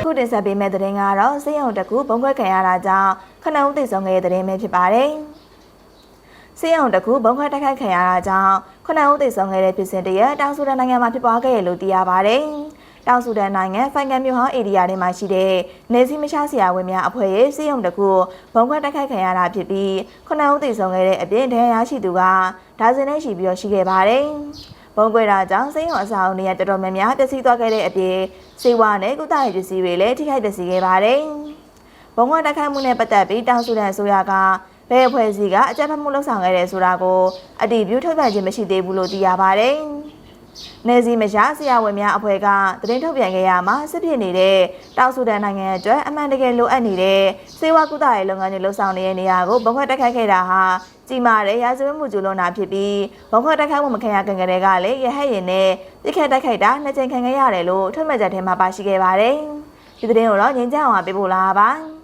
ခုတင်ဆက်ပေးမယ့်သတင်းကတော့စေယုံတစ်ခုဘုံခွဲခံရတာကြောင့်ခဏဦးသိဆုံးခဲ့တဲ့သတင်းပဲဖြစ်ပါတယ်။စေယုံတစ်ခုဘုံခွဲတိုက်ခိုက်ခံရတာကြောင့်ခဏဦးသိဆုံးခဲ့တဲ့ဖြစ်စဉ်တရတောင်ဆူဒန်နိုင်ငံမှာဖြစ်ပွားခဲ့ရလို့သိရပါတယ်။တောင်ဆူဒန်နိုင်ငံဖိုင်ကန်မြို့ဟောင်းဧရိယာထဲမှာရှိတဲ့နေစီမချဆရာဝန်များအဖွဲ့ရဲ့စေယုံတစ်ခုဘုံခွဲတိုက်ခိုက်ခံရတာဖြစ်ပြီးခဏဦးသိဆုံးခဲ့တဲ့အပြင်ဒဏ်ရာရရှိသူကဒါဇင်နဲ့ရှိပြီးတော့ရှိခဲ့ပါတယ်။ ဘုံကွဲတာကြောင့်စိတ်ရုံအဆောင်နေရတော်တော်များများပျက်စီးသွားခဲ့တဲ့အပြင်စေဝါနဲ့ကုသရေးပစ္စည်းတွေလည်းထိခိုက်ပျက်စီးခဲ့ပါတယ်။ဘုံကွဲတိုက်ခိုက်မှုနဲ့ပတ်သက်ပြီးတောင်ဆူဒန်အစိုးရကဘယ်အဖွဲ့အစည်းကအကြမ်းဖက်မှုလုပ်ဆောင်ခဲ့တယ်ဆိုတာကိုအတည်ပြုထုတ်ပြန်ခြင်းမရှိသေးဘူးလို့သိရပါတယ်။ နေစီမရှာဆရာဝန်များအဖွဲ့ကသတင်းထုတ်ပြန်ခဲ့ရမှာစစ်ဖြစ်နေတဲ့တောင်ဆူဒန်နိုင်ငံအတွက်အမှန်တကယ်လိုအပ်နေတဲ့စေဝါကုသရေးလုပ်ငန်းတွေလှုပ်ဆောင်နေတဲ့နေရာကိုဘုံခွဲတိုက်ခိုက်ခဲ့တာဟာကြီးမားတဲ့ရာဇဝတ်မှုကျူးလွန်တာဖြစ်ပြီးဘုံခွဲတိုက်ခိုက်မှုမခံရခင်ကတည်းကလည်းရဟတ်ရင်နဲ့ပြစ်ခတ်တိုက်ခိုက်တာနှစ်ကြိမ်ခံခဲ့ရတယ်လို့ထုတ်မှတ်ချက်ထဲမှာပါရှိခဲ့ပါတယ်။ဒီသတင်းကိုတော့ငင်းကြအောင်ပေးပို့လာပါ